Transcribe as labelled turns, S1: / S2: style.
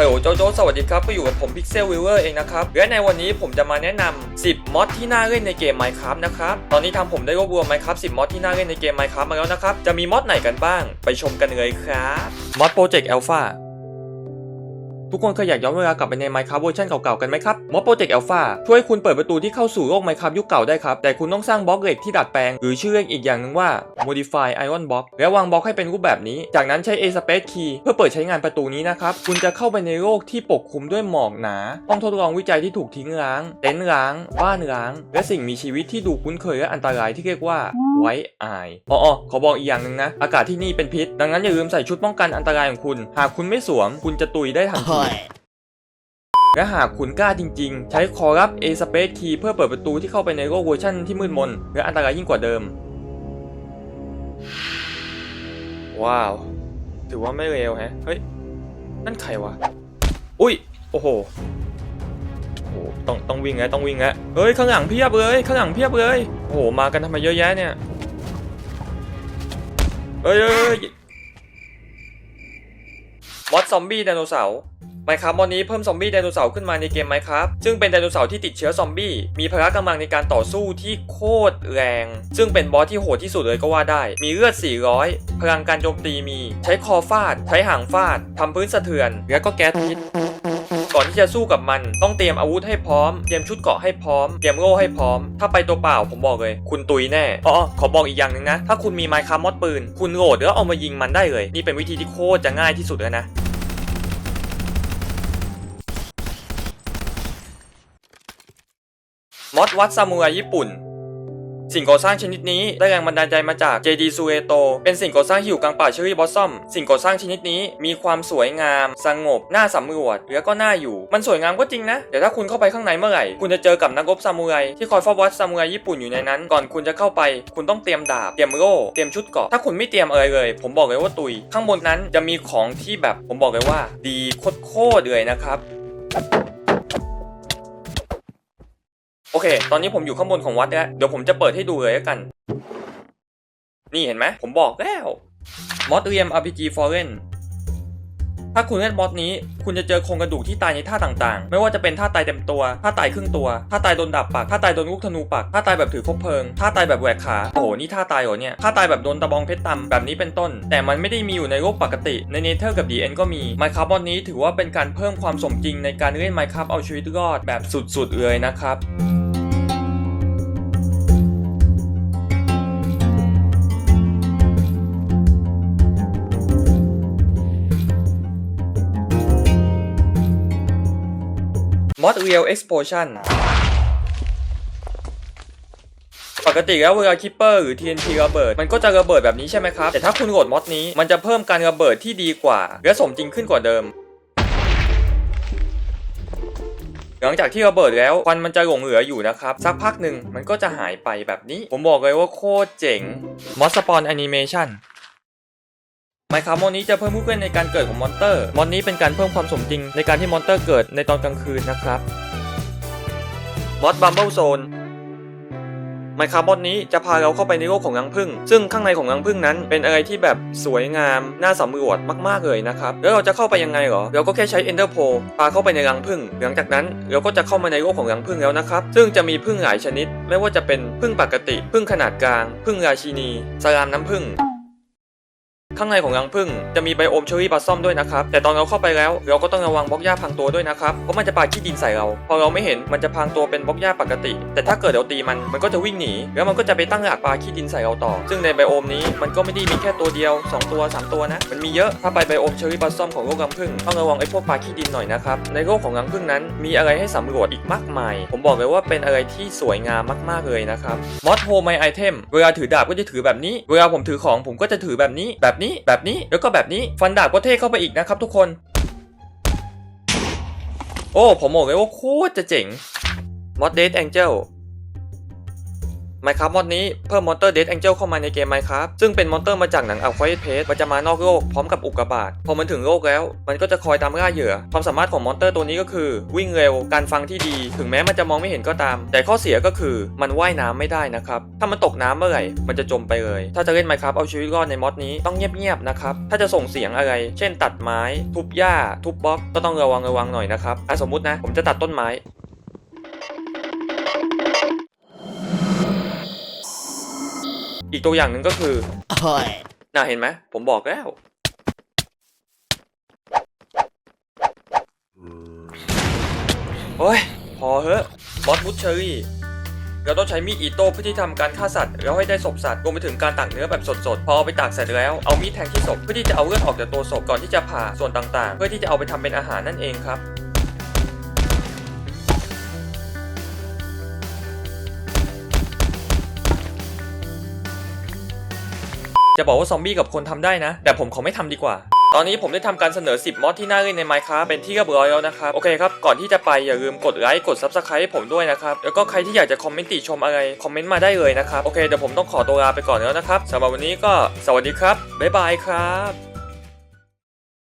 S1: ฮัลโหลโจโจสวัสดีครับ ก็อยู่กับผมพิกเซลวิเวอร์เองนะครับ และในวันนี้ผมจะมาแนะนำ10 มอดที่น่าเล่นในเกม Minecraft นะครับ ตอนนี้ทาผมได้รวบรวม Minecraft 10 มอดที่น่าเล่นในเกม Minecraft มาแล้วนะครับ จะมีมอดไหนกันบ้าง ไปชมกันเลยครับ มอด Project Alpha ทุกคนเคยอยากย้อนเวลากลับไปใน Minecraft เวอร์ชันเก่าๆกันไหมครับมอด Project Alpha ช่วยคุณเปิดประตูที่เข้าสู่โลก Minecraft ยุคเก่าได้ครับ แต่คุณต้องสร้างบล็อกเหล็กที่ดัดแปลง หรือชื่อเรียกอีกอย่างหนึ่งว่า Modify Iron Block แล้ววางบล็อกให้เป็นรูปแบบนี้ จากนั้นใช้ A Space Key เพื่อเปิดใช้งานประตูนี้นะครับ คุณจะเข้าไปในโลกที่ปกคลุมด้วยหมอกหนา ห้องทดลองวิจัยที่ถูกทิ้งร้าง เต็นท์ร้าง บ้านร้าง และสิ่งมีชีวิตที่ดูคุ้นเคยและอันตรายที่เรียกว่าไว้อายอ๋อขอบอกอีกอย่างหนึ่งนะ อากาศที่นี่เป็นพิษ ดังนั้นอย่าลืมใส่ชุดป้องกันอันตรายของคุณ หากคุณไม่สวม คุณจะตุยได้ทันทีและหากคุณกล้าจริงๆ ใช้คอรับ A Space Key เพื่อเปิดประตูที่เข้าไปในโลกเวอร์ชันที่มืดมนและอันตรายยิ่งกว่าเดิม ว้าว ถือว่าไม่เลวแฮะ เฮ้ย นั่นใครวะ อุ้ย โอ้โห โอ้โห ต้องต้องวิ่งแล้วต้องวิ่งแล้วเฮ้ย ข้างหลังเพียบเลย ข้างหลังเพียบเลย โอ้โห มากันทำไมเยอะแยะเนี่ย เฮ้ยเฮ้ยเฮ้ยมอสซอมบี้ไดโนเสาร์ ไมครับมอนนี้เพิ่มซอมบี้ไดโนเสาร์ขึ้นมาในเกมไมครับซึ่งเป็นไดโนเสาร์ที่ติดเชื้อซอมบี้มีพละกำลังในการต่อสู้ที่โคตรแรง ซึ่งเป็นบอสที่โหดที่สุดเลยก็ว่าได้ มีเลือด 400 พลังการโจมตีมี ใช้คอฟาด ใช้หางฟาดทำพื้นสะเทือน แล้วก็แก๊สพิษก่อนที่จะสู้กับมัน ต้องเตรียมอาวุธให้พร้อม เตรียมชุดเกราะให้พร้อม เตรียมโล่ให้พร้อม ถ้าไปตัวเปล่าผมบอกเลย คุณตุยแน่ อ๋อ ขอบอกอีกอย่างหนึ่งนะ ถ้าคุณมีไมค์คามอดปืน คุณโหลดแล้วเอามายิงมันได้เลย นี่เป็นวิธีที่โคตรจะง่ายที่สุดแล้วนะ มอดวัดซามูไรญี่ปุ่น สิ่งก่อสร้างชนิดนี้ได้แรงบันดาลใจมาจาก JD s u e t o เป็นสิ่งก่อสร้างที่อยู่กลางป่าเชอรี่บอสซัมสิ่งก่อสร้างชนิดนี้มีความสวยงาม สงบน่าสำรวจแล้วก็น่าอยู่ มันสวยงามก็จริงนะ แต่ถ้าคุณเข้าไปข้างในเมื่อไหร่ คุณจะเจอกับนักรบซามูไรที่คอยเฝ้าวัดซามูไรญี่ปุ่นอยู่ในนั้น ก่อนคุณจะเข้าไป คุณต้องเตรียมดาบเตรียมโล่เตรียมชุดเกราะถ้าคุณไม่เตรียมอะไรเลย ผมบอกเลยว่าตุย ข้างบนนั้นจะมีของที่แบบผมบอกเลยว่า ดีโคตรๆเลยนะครับ เค ตอนนี้ผมอยู่ข้างบนของวัดแล้ว เดี๋ยวผมจะเปิดให้ดูเลยแล้วกัน นี่เห็นไหม ผมบอกแล้วมอดเรียม RPG Foreign ถ้าคุณเล่นมอดนี้ คุณจะเจอโครงกระดูกที่ตายในท่าต่างๆ ไม่ว่าจะเป็นท่าตายเต็มตัว ท่าตายครึ่งตัว ท่าตายโดนดับปัก ท่าตายโดนลูกธนูปัก ท่าตายแบบถือคบเพลิง ท่าตายแบบแหวกขา โอ้โห นี่ท่าตายเหรอเนี่ย ท่าตายแบบโดนตะบองเพชรตำแบบนี้เป็นต้น แต่มันไม่ได้มีอยู่ในโลกปกติ ในเนเธอร์กับดีเอ็นก็มี Minecraft มอดนี้ถือว่าเป็นการเพิ่มความสมจริงในการเล่น Minecraft เอาชีวิตรอดแบบสุดๆเลยนะครับ Mod Real Explosion ปกติแล้วเวลาคิปเปอร์หรือ TNT ระเบิด มันก็จะระเบิดแบบนี้ใช่ไหมครับ แต่ถ้าคุณโหลดมอดนี้มันจะเพิ่มการระเบิดที่ดีกว่า และสมจริงขึ้นกว่าเดิม หลังจากที่ระเบิดแล้วควันมันจะหลงเหลืออยู่นะครับ สักพักหนึ่งมันก็จะหายไปแบบนี้ ผมบอกเลยว่าโคตรเจ๋งมอสปอนแอนิเมชัน ไมค์ครับมอนนี้จะเพิ่มผู้เล่นในการเกิดของมอนเตอร์มอนนี้เป็นการเพิ่มความสมจริงในการที่มอนเตอร์เกิดในตอนกลางคืนนะครับมอสบัมเบิลโซนไมค์ครับมอนนี้จะพาเราเข้าไปในโลกของรังผึ้งซึ่งข้างในของรังผึ้งนั้น เป็นอะไรที่แบบสวยงาม น่าสำรวจมากๆเลยนะครับ แล้วเราจะเข้าไปยังไงเหรอ เราก็แค่ใช้ Ender Pearl พาเข้าไปในรังผึ้งหลังจากนั้นเราก็จะเข้ามาในโลกของรังผึ้งแล้วนะครับ ซึ่งจะมีผึ้งหลายชนิด ไม่ว่าจะเป็นผึ้งปกติผึ้งขนาดกลางผึ้งราชินีสลามน้ำผึ้ง ข้างในของรังผึ้งจะมีไบโอมเชอรี่บัสซอมด้วยนะครับ แต่ตอนเราเข้าไปแล้วเราก็ต้องระวังบล็อกหญ้าพังตัวด้วยนะครับ เพราะมันจะปาขี้ดินใส่เรา พอเราไม่เห็นมันจะพังตัวเป็นบล็อกหญ้าปกติ แต่ถ้าเกิดเราตีมันมันก็จะวิ่งหนี แล้วมันก็จะไปตั้งหลักปาขี้ดินใส่เราต่อ ซึ่งในไบโอมนี้มันก็ไม่ได้มีแค่ตัวเดียว 2 ตัว 3 ตัวนะ มันมีเยอะ ถ้าไปไบโอมเชอรี่บัสซอมของโลกรังผึ้งต้องระวังไอ้พวกปลาขี้ดินหน่อยนะครับ ในโลกของรังผึ้งนั้นมีอะไรให้สำรวจอีกมากมาย ผมบอกเลยว่าเป็นอะไรที่สวยงามมากๆเลยนะครับมอสโฮไมไอเทมเวลาถือดาบก็จะถือแบบนี้ เวลาผมถือของผมก็จะถือแบบนี้แบบนี้แบบนี้แล้วก็แบบนี้ฟันดาบก็เท่เข้าไปอีกนะครับทุกคน โอ้ผมบอกเลยว่าโคตรจะเจ๋งมอดเดสแองเจล Minecraft มอดนี้เพิ่มมอนเตอร์ Death Angel เข้ามาในเกม Minecraft ซึ่งเป็นมอนเตอร์มาจากหนัง A Quiet Place มันจะมานอกโลกพร้อมกับอุกกาบาตพอมันถึงโลกแล้ว มันก็จะคอยตามล่าเหยื่อ ความสามารถของมอนเตอร์ตัวนี้ก็คือ วิ่งเร็ว การฟังที่ดี ถึงแม้มันจะมองไม่เห็นก็ตาม แต่ข้อเสียก็คือมันว่ายน้ำไม่ได้นะครับ ถ้ามันตกน้ำเมื่อไหร่มันจะจมไปเลย ถ้าจะเล่น Minecraft เอาชีวิตรอดในมอดนี้ต้องเงียบๆนะครับถ้าจะส่งเสียงอะไร เช่น ตัดไม้ ทุบหญ้า ทุบบล็อกก็ต้องระวังระวังหน่อยนะครับอะสมมตินะผมจะตัดต้นไม้ อีกตัวอย่างหนึ่งก็คือ
S2: Ahoy!
S1: น่าเห็นไหมผมบอกแล้ว โอ้ย พอเหอะบอสมุชเชอรี่เราต้องใช้มีดอีโต้เพื่อที่ทำการฆ่าสัตว์แล้วให้ได้ศพสัตว์รวมไปถึงการตากเนื้อแบบสดๆ พอเอาไปตากเสร็จแล้วเอามีดแทงที่ศพเพื่อที่จะเอาเลือดออกจากตัวศพก่อนที่จะผ่าส่วนต่างๆ เพื่อที่จะเอาไปทำเป็นอาหารนั่นเองครับ จะบอกว่าซอมบี้กับคนทำได้นะ แต่ผมขอไม่ทำดีกว่า ตอนนี้ผมได้ทำการเสนอ 10 มอดที่น่าเล่นใน Minecraft เป็นที่เรียบร้อยแล้วนะครับ โอเคครับ ก่อนที่จะไปอย่าลืมกดไลค์กด Subscribe ให้ผมด้วยนะครับ แล้วก็ใครที่อยากจะคอมเมนต์ติชมอะไร คอมเมนต์มาได้เลยนะครับ โอเคเดี๋ยวผมต้องขอตัวลาไปก่อนแล้วนะครับสำหรับวันนี้ก็สวัสดีครับบ๊ายบายครับ